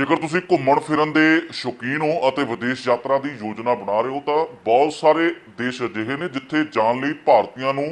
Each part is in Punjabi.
ਜੇਕਰ ਤੁਸੀਂ ਘੁੰਮਣ ਫਿਰਨ ਦੇ ਸ਼ੌਕੀਨ ਹੋ ਅਤੇ ਵਿਦੇਸ਼ ਯਾਤਰਾ ਦੀ ਯੋਜਨਾ ਬਣਾ ਰਹੇ ਹੋ, ਤਾਂ ਬਹੁਤ ਸਾਰੇ ਦੇਸ਼ ਅਜਿਹੇ ਨੇ ਜਿੱਥੇ ਜਾਣ ਲਈ ਭਾਰਤੀਆਂ ਨੂੰ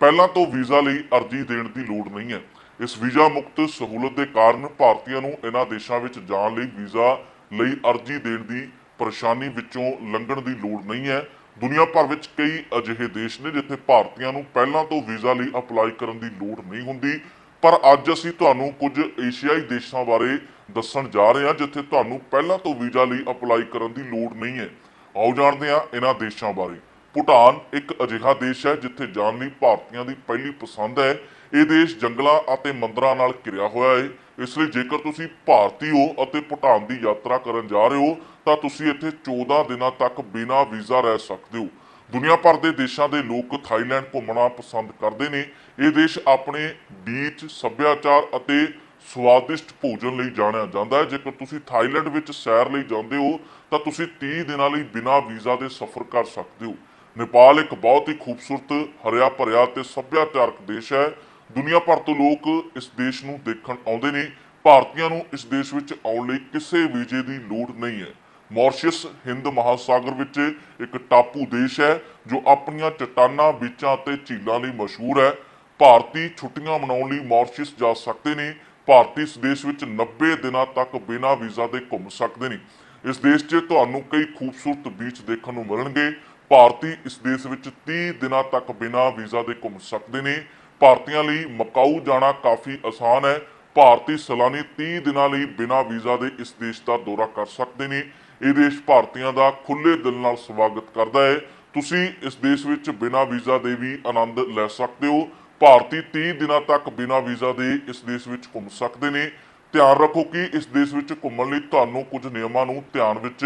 ਪਹਿਲਾਂ ਤੋਂ ਵੀਜ਼ਾ ਲਈ ਅਰਜ਼ੀ ਦੇਣ ਦੀ ਲੋੜ ਨਹੀਂ ਹੈ। ਇਸ ਵੀਜ਼ਾ ਮੁਕਤ ਸਹੂਲਤ ਦੇ ਕਾਰਨ ਭਾਰਤੀਆਂ ਨੂੰ ਇਹਨਾਂ ਦੇਸ਼ਾਂ ਵਿੱਚ ਜਾਣ ਲਈ ਵੀਜ਼ਾ ਲਈ ਅਰਜ਼ੀ ਦੇਣ ਦੀ ਪਰੇਸ਼ਾਨੀ ਵਿੱਚੋਂ ਲੰਘਣ ਦੀ ਲੋੜ ਨਹੀਂ ਹੈ। ਦੁਨੀਆ ਭਰ ਵਿੱਚ ਕਈ ਅਜਿਹੇ ਦੇਸ਼ ਨੇ ਜਿੱਥੇ ਭਾਰਤੀਆਂ ਨੂੰ ਪਹਿਲਾਂ ਤੋਂ ਵੀਜ਼ਾ ਲਈ ਅਪਲਾਈ ਕਰਨ ਦੀ ਲੋੜ ਨਹੀਂ ਹੁੰਦੀ। ਪਰ ਅੱਜ ਅਸੀਂ ਤੁਹਾਨੂੰ ਕੁਝ ਏਸ਼ੀਆਈ ਦੇਸ਼ਾਂ ਬਾਰੇ ਦੱਸਣ ਜਾ ਰਹੇ ਹਾਂ, ਜਿੱਥੇ ਤੁਹਾਨੂੰ ਪਹਿਲਾਂ ਤੋਂ ਵੀਜ਼ਾ ਲਈ ਅਪਲਾਈ ਕਰਨ ਦੀ ਲੋੜ ਨਹੀਂ ਹੈ। ਆਓ ਜਾਣਦੇ ਹਾਂ ਇਹਨਾਂ ਦੇਸ਼ਾਂ ਬਾਰੇ। ਭੂਟਾਨ ਇੱਕ ਅਜਿਹਾ ਦੇਸ਼ ਹੈ, ਜਿੱਥੇ ਜਾਣ ਲਈ ਭਾਰਤੀਆਂ ਦੀ ਪਹਿਲੀ ਪਸੰਦ ਹੈ। ਇਹ ਦੇਸ਼ ਜੰਗਲਾਂ ਅਤੇ ਮੰਦਰਾਂ ਨਾਲ ਘਿਰਿਆ ਹੋਇਆ ਹੈ। ਇਸ ਲਈ ਜੇਕਰ ਤੁਸੀਂ ਭਾਰਤੀ ਹੋ ਅਤੇ ਭੂਟਾਨ ਦੀ ਯਾਤਰਾ ਕਰਨ ਜਾ ਰਹੇ ਹੋ, ਤਾਂ ਤੁਸੀਂ ਇੱਥੇ 14 ਦਿਨਾਂ ਤੱਕ ਬਿਨਾਂ ਵੀਜ਼ਾ ਰਹਿ ਸਕਦੇ ਹੋ। ਦੁਨੀਆ ਭਰ ਦੇ ਦੇਸ਼ਾਂ ਦੇ ਲੋਕ ਥਾਈਲੈਂਡ ਘੁੰਮਣਾ ਪਸੰਦ ਕਰਦੇ ਨੇ। ਇਹ ਦੇਸ਼ ਆਪਣੇ ਬੀਚ, ਸੱਭਿਆਚਾਰ ਅਤੇ ਸਵਾਦਿਸ਼ਟ ਭੋਜਨ ਲਈ ਜਾਣਿਆ ਜਾਂਦਾ ਹੈ। ਜੇਕਰ ਤੁਸੀਂ ਥਾਈਲੈਂਡ ਵਿੱਚ ਸੈਰ ਲਈ ਜਾਂਦੇ ਹੋ, ਤਾਂ ਤੁਸੀਂ 30 ਦਿਨਾਂ ਲਈ ਬਿਨਾਂ ਵੀਜ਼ਾ ਦੇ ਸਫ਼ਰ ਕਰ ਸਕਦੇ ਹੋ। ਨੇਪਾਲ ਇੱਕ ਬਹੁਤ ਹੀ ਖੂਬਸੂਰਤ ਹਰਿਆ ਭਰਿਆ ਤੇ ਸੱਭਿਆਚਾਰਕ ਦੇਸ਼ ਹੈ। ਦੁਨੀਆ ਭਰ ਤੋਂ ਲੋਕ ਇਸ ਦੇਸ਼ ਨੂੰ ਦੇਖਣ ਆਉਂਦੇ ਨੇ। ਭਾਰਤੀਆਂ ਨੂੰ ਇਸ ਦੇਸ਼ ਵਿੱਚ ਆਉਣ ਲਈ ਕਿਸੇ ਵੀਜ਼ੇ ਦੀ ਲੋੜ ਨਹੀਂ ਹੈ। ਮੌਰੀਸ਼ੀਅਸ ਹਿੰਦ ਮਹਾਸਾਗਰ ਵਿੱਚ ਇੱਕ ਟਾਪੂ ਦੇਸ਼ ਹੈ, ਜੋ ਆਪਣੀਆਂ ਚਟਾਨਾਂ, ਬੀਚਾਂ ਅਤੇ ਝੀਲਾਂ ਲਈ ਮਸ਼ਹੂਰ ਹੈ। ਭਾਰਤੀ ਛੁੱਟੀਆਂ ਮਨਾਉਣ ਲਈ ਮੌਰੀਸ਼ੀਅਸ ਜਾ ਸਕਦੇ ਨੇ। ਭਾਰਤੀ ਇਸ ਦੇਸ਼ ਵਿੱਚ 90 ਦਿਨਾਂ ਤੱਕ ਬਿਨਾਂ ਵੀਜ਼ਾ ਦੇ ਘੁੰਮ ਸਕਦੇ ਨੇ। ਇਸ ਦੇਸ਼ 'ਚ ਤੁਹਾਨੂੰ ਕਈ ਖੂਬਸੂਰਤ ਬੀਚ ਦੇਖਣ ਨੂੰ ਮਿਲਣਗੇ। ਭਾਰਤੀ ਇਸ ਦੇਸ਼ ਵਿੱਚ 30 ਦਿਨਾਂ ਤੱਕ ਬਿਨਾਂ ਵੀਜ਼ਾ ਦੇ ਘੁੰਮ ਸਕਦੇ ਨੇ। ਭਾਰਤੀਆਂ ਲਈ ਮਕਾਊ ਜਾਣਾ ਕਾਫੀ ਆਸਾਨ ਹੈ। ਭਾਰਤੀ ਸੈਲਾਨੀ 30 ਦਿਨਾਂ ਲਈ ਬਿਨਾਂ ਵੀਜ਼ਾ ਦੇ ਇਸ ਦੇਸ਼ ਦਾ ਦੌਰਾ ਕਰ ਸਕਦੇ ਨੇ। ਇਹ ਦੇਸ਼ ਭਾਰਤੀਆਂ ਦਾ ਖੁੱਲੇ ਦਿਲ ਨਾਲ ਸਵਾਗਤ ਕਰਦਾ ਹੈ। ਤੁਸੀਂ ਇਸ ਦੇਸ਼ ਵਿੱਚ ਬਿਨਾਂ ਵੀਜ਼ਾ ਦੇ ਵੀ ਆਨੰਦ ਲੈ ਸਕਦੇ ਹੋ। ਭਾਰਤੀ 30 ਦਿਨਾਂ ਤੱਕ ਬਿਨਾਂ ਵੀਜ਼ਾ ਦੇ ਇਸ ਦੇਸ਼ ਵਿੱਚ ਘੁੰਮ ਸਕਦੇ ਨੇ। ਧਿਆਨ ਰੱਖੋ ਕਿ ਇਸ ਦੇਸ਼ ਵਿੱਚ ਘੁੰਮਣ ਲਈ ਤੁਹਾਨੂੰ ਕੁਝ ਨਿਯਮਾਂ ਨੂੰ ਧਿਆਨ ਵਿੱਚ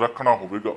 ਰੱਖਣਾ ਹੋਵੇਗਾ।